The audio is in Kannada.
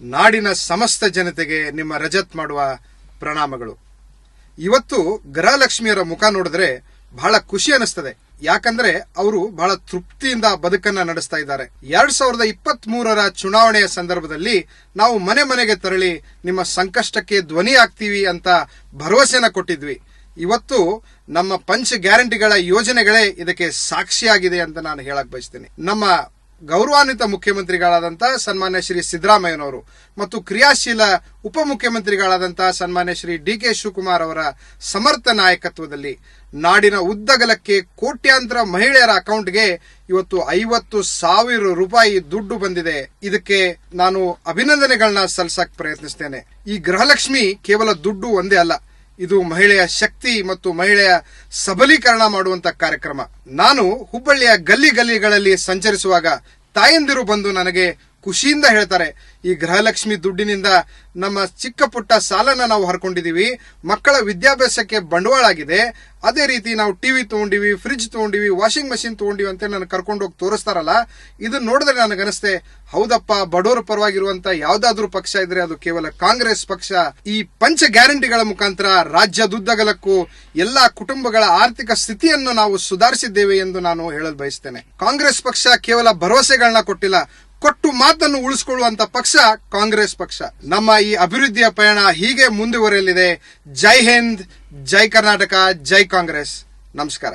ನಾಡಿನ ಸಮಸ್ತ ಜನತೆಗೆ ನಿಮ್ಮ ರಜತ್ ಮಾಡುವ ಪ್ರಣಾಮಗಳು. ಇವತ್ತು ಗೃಹಲಕ್ಷ್ಮಿಯರ ಮುಖ ನೋಡಿದ್ರೆ ಬಹಳ ಖುಷಿ ಅನಿಸ್ತದೆ ಯಾಕಂದ್ರೆ ಅವರು ಬಹಳ ತೃಪ್ತಿಯಿಂದ ಬದುಕನ್ನ ನಡೆಸ್ತಾ ಇದ್ದಾರೆ. ಎರಡ್ ಸಾವಿರದ ಇಪ್ಪತ್ತ್ ಮೂರರ ಚುನಾವಣೆಯ ಸಂದರ್ಭದಲ್ಲಿ ನಾವು ಮನೆ ಮನೆಗೆ ತೆರಳಿ ನಿಮ್ಮ ಸಂಕಷ್ಟಕ್ಕೆ ಧ್ವನಿ ಆಗ್ತೀವಿ ಅಂತ ಭರವಸೆನ ಕೊಟ್ಟಿದ್ವಿ. ಇವತ್ತು ನಮ್ಮ ಪಂಚ ಗ್ಯಾರಂಟಿಗಳ ಯೋಜನೆಗಳೇ ಇದಕ್ಕೆ ಸಾಕ್ಷಿಯಾಗಿದೆ ಅಂತ ನಾನು ಹೇಳಕ್ ಬಯಸ್ತೇನೆ. ನಮ್ಮ ಗೌರವಾನ್ವಿತ ಮುಖ್ಯಮಂತ್ರಿಗಳಾದಂತಹ ಸನ್ಮಾನ್ಯ ಶ್ರೀ ಸಿದ್ದರಾಮಯ್ಯನವರು ಮತ್ತು ಕ್ರಿಯಾಶೀಲ ಉಪಮುಖ್ಯಮಂತ್ರಿಗಳಾದಂಥ ಸನ್ಮಾನ್ಯ ಶ್ರೀ ಡಿ ಕೆ ಶಿವಕುಮಾರ್ ಅವರ ಸಮರ್ಥ ನಾಯಕತ್ವದಲ್ಲಿ ನಾಡಿನ ಉದ್ದಗಲಕ್ಕೆ ಕೋಟ್ಯಾಂತರ ಮಹಿಳೆಯರ ಅಕೌಂಟ್ಗೆ ಇವತ್ತು ಐವತ್ತು ಸಾವಿರ ರೂಪಾಯಿ ದುಡ್ಡು ಬಂದಿದೆ. ಇದಕ್ಕೆ ನಾನು ಅಭಿನಂದನೆಗಳನ್ನ ಸಲ್ಲಿಸಕ್ ಪ್ರಯತ್ನಿಸ್ತೇನೆ. ಈ ಗೃಹಲಕ್ಷ್ಮಿ ಕೇವಲ ದುಡ್ಡು ಒಂದೇ ಅಲ್ಲ. ಇದು ಮಹಿಳೆಯ ಶಕ್ತಿ ಮತ್ತು ಮಹಿಳೆಯ ಸಬಲೀಕರಣ ಮಾಡುವಂತ ಕಾರ್ಯಕ್ರಮ. ನಾನು ಹುಬ್ಬಳ್ಳಿಯ ಗಲ್ಲಿ ಗಲ್ಲಿಗಳಲ್ಲಿ ಸಂಚರಿಸುವಾಗ ತಾಯಂದಿರು ಬಂದು ನನಗೆ ಖುಷಿಯಿಂದ ಹೇಳ್ತಾರೆ, ಈ ಗೃಹಲಕ್ಷ್ಮಿ ದುಡ್ಡಿನಿಂದ ನಮ್ಮ ಚಿಕ್ಕ ಪುಟ್ಟ ಸಾಲನ ನಾವು ಹರ್ಕೊಂಡಿದೀವಿ, ಮಕ್ಕಳ ವಿದ್ಯಾಭ್ಯಾಸಕ್ಕೆ ಬಂಡವಾಳ ಆಗಿದೆ ಅದೇ ರೀತಿ ನಾವು ಟಿವಿ ತಗೊಂಡಿವಿ ಫ್ರಿಡ್ಜ್ ತಗೊಂಡಿವಿ, ವಾಷಿಂಗ್ ಮಷಿನ್ ತಗೊಂಡಿವಿ ಅಂತ ನನ್ನ ಕರ್ಕೊಂಡು ಹೋಗಿ ತೋರಿಸ್ತಾರಲ್ಲ ಇದನ್ನ ನೋಡಿದ್ರೆ ನನಗನ್ನಿಸ್ತೆ ಹೌದಪ್ಪ, ಬಡವರ ಪರವಾಗಿರುವಂತ ಯಾವ್ದಾದ್ರೂ ಪಕ್ಷ ಇದ್ರೆ ಅದು ಕೇವಲ ಕಾಂಗ್ರೆಸ್ ಪಕ್ಷ. ಈ ಪಂಚ ಗ್ಯಾರಂಟಿಗಳ ಮುಖಾಂತರ ರಾಜ್ಯದುದ್ದಗಲಕ್ಕೂ ಎಲ್ಲಾ ಕುಟುಂಬಗಳ ಆರ್ಥಿಕ ಸ್ಥಿತಿಯನ್ನು ನಾವು ಸುಧಾರಿಸಿದ್ದೇವೆ ಎಂದು ನಾನು ಹೇಳಲು ಬಯಸ್ತೇನೆ. ಕಾಂಗ್ರೆಸ್ ಪಕ್ಷ ಕೇವಲ ಭರವಸೆಗಳನ್ನ ಕೊಟ್ಟಿಲ್ಲ ಕೊಟ್ಟು ಮಾತನ್ನು ಉಳಿಸಿಕೊಳ್ಳುವಂತ ಪಕ್ಷ ಕಾಂಗ್ರೆಸ್ ಪಕ್ಷ. ನಮ್ಮ ಈ ಅಭಿವೃದ್ಧಿಯ ಪಯಣ ಹೀಗೆ ಮುಂದುವರೆಯಲಿದೆ. ಜೈ ಹಿಂದ್, ಜೈ ಕರ್ನಾಟಕ, ಜೈ ಕಾಂಗ್ರೆಸ್. ನಮಸ್ಕಾರ.